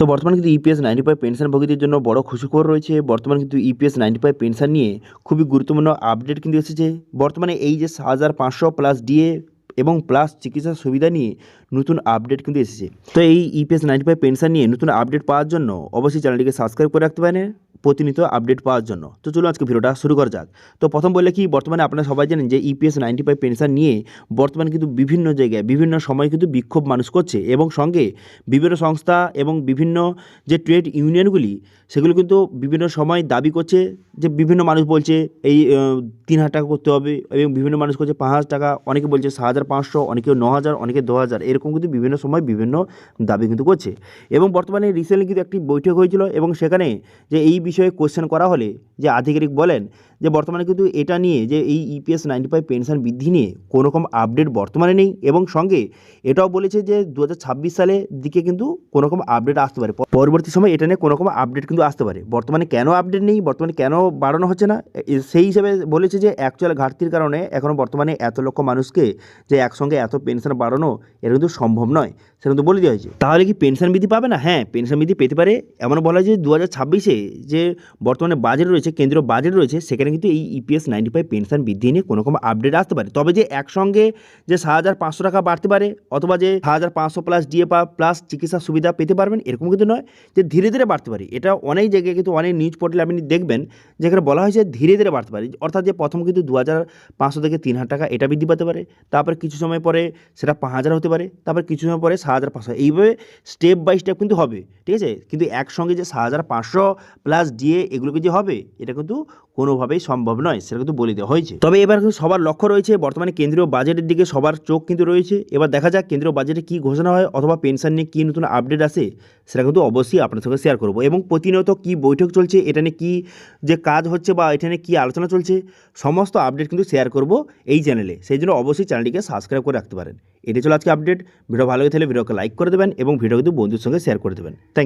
তো বর্তমানে কিন্তু ইপিএস নাইনটি ফাইভ পেনশন পেনশনভোগীদের জন্য বড় খুশিখবর রয়েছে। বর্তমানে কিন্তু ইপিএস নাইনটি ফাইভ পেনশন নিয়ে খুবই গুরুত্বপূর্ণ আপডেট কিন্তু এসেছে। বর্তমানে এই যে হাজার পাঁচশো প্লাস ডিএ এবং প্লাস চিকিৎসা সুবিধা নিয়ে নতুন আপডেট কিন্তু এসেছে। তো এই ইপিএস নাইনটি ফাইভ পেনশন নিয়ে নতুন আপডেট পাওয়ার জন্য অবশ্যই চ্যানেলটিকে সাবস্ক্রাইব করে রাখতে পারেন। প্রতিনিয়ত আপডেট পাওয়ার জন্য। তো চলুন আজকে ভিডিওটা শুরু করা যাক। তো প্রথম বললে কি, বর্তমানে আপনারা সবাই জানেন যে ইপিএস নাইনটি ফাইভ পেনশন নিয়ে বর্তমানে কিন্তু বিভিন্ন জায়গায়, বিভিন্ন সময় কিন্তু বিক্ষোভ মানুষ করছে এবং সঙ্গে বিভিন্ন সংস্থা এবং বিভিন্ন যে ট্রেড ইউনিয়নগুলি সেগুলো কিন্তু বিভিন্ন সময় দাবি করছে যে বিভিন্ন মানুষ বলছে এই তিন হাজার টাকা করতে হবে এবং বিভিন্ন মানুষ করছে পাঁচ হাজার টাকা, অনেকে বলছে সাত হাজার পাঁচশো অনেকে ন হাজার, অনেকে দু হাজার, এরকম কিন্তু বিভিন্ন সময় বিভিন্ন দাবি কিন্তু করছে। এবং বর্তমানে রিসেন্টলি কিন্তু একটি বৈঠক হয়েছিল এবং সেখানে যে এই বিষয়ে কোশ্চেন করা হলে যে আধিকারিক বলেন যে বর্তমানে কিন্তু এটা নিয়ে যে এই ইপিএস নাইনটি ফাইভ পেনশন বৃদ্ধি নিয়ে কোনো রকম আপডেট বর্তমানে নেই এবং সঙ্গে এটাও বলেছে যে দু সালের দিকে কিন্তু কোনো রকম আপডেট আসতে পারে। পরবর্তী সময় এটা নিয়ে কোনো রকম আপডেট কিন্তু আসতে পারে। বর্তমানে কেন আপডেট নেই, বর্তমানে কেন বাড়ানো হচ্ছে না সেই হিসেবে বলেছে যে অ্যাকচুয়াল ঘাটতির কারণে এখনও বর্তমানে এত লক্ষ মানুষকে যে একসঙ্গে এত পেনশন বাড়ানো এটা কিন্তু সম্ভব নয়। সেটা কিন্তু বলে দেওয়া হয়েছে। তাহলে কি পেনশন বৃদ্ধি পাবে না? হ্যাঁ পেনশন বৃদ্ধি পেতে পারে। এমন বলা হয় যে দু হাজার ছাব্বিশে যে বর্তমানে বাজেট রয়েছে কেন্দ্রীয় বাজেট রয়েছে, সেখানে কিন্তু এই ইপিএস নাইনটি ফাইভ পেনশন বৃদ্ধি নিয়ে কোনো রকম আপডেট আসতে পারে। তবে যে একসঙ্গে যে সাত হাজার পাঁচশো টাকা বাড়তে পারে, অথবা যে সাত হাজার পাঁচশো প্লাস ডিএ প্লাস চিকিৎসা সুবিধা পেতে পারবেন, এরকম কিন্তু নয় যে ধীরে ধীরে বাড়তে পারে। এটা অনেক জায়গায় কিন্তু অনেক নিউজ পোর্টালে আপনি দেখবেন, যেখানে বলা হয়েছে ধীরে ধীরে বাড়তে পারে। অর্থাৎ যে প্রথম কিন্তু দু হাজার পাঁচশো থেকে তিন হাজার টাকা এটা বৃদ্ধি পেতে পারে, তারপরে কিছু সময় পরে সেটা পাঁচ হাজার হতে পারে, তারপর কিছু সময় পরে সাত হাজার পাঁচশো। এইভাবে স্টেপ বাই স্টেপ কিন্তু হবে, ঠিক আছে? কিন্তু একসঙ্গে যে সাত হাজার পাঁচশো প্লাস ডিএ এগুলোকে যে হবে এটা কিন্তু কোনোভাবেই সম্ভব নয়, সেটা কিন্তু বলে দেওয়া হয়েছে। তবে এবার কিন্তু সবার লক্ষ্য রয়েছে, বর্তমানে কেন্দ্রীয় বাজেটের দিকে সবার চোখ কিন্তু রয়েছে। এবার দেখা যাক কেন্দ্রীয় বাজেটে কী ঘোষণা হয় অথবা পেনশন নিয়ে কী নতুন আপডেট আসে, সেটা কিন্তু অবশ্যই আপনার সঙ্গে শেয়ার করব। এবং প্রতিনিয়ত কী বৈঠক চলছে, এটা নিয়ে কী যে কাজ হচ্ছে বা এটা নিয়ে কী আলোচনা চলছে, সমস্ত আপডেট কিন্তু শেয়ার করব এই চ্যানেলে সেই জন্য অবশ্যই চ্যানেলটিকে সাবস্ক্রাইব করে রাখতে পারেন। এটি ছিল আজকে আপডেট ভিডিও ভালো লাগে তাহলে ভিডিওকে লাইক করে দেবেন এবং ভিডিও কিন্তু বন্ধুর সঙ্গে শেয়ার করে দেবেন। থ্যাংক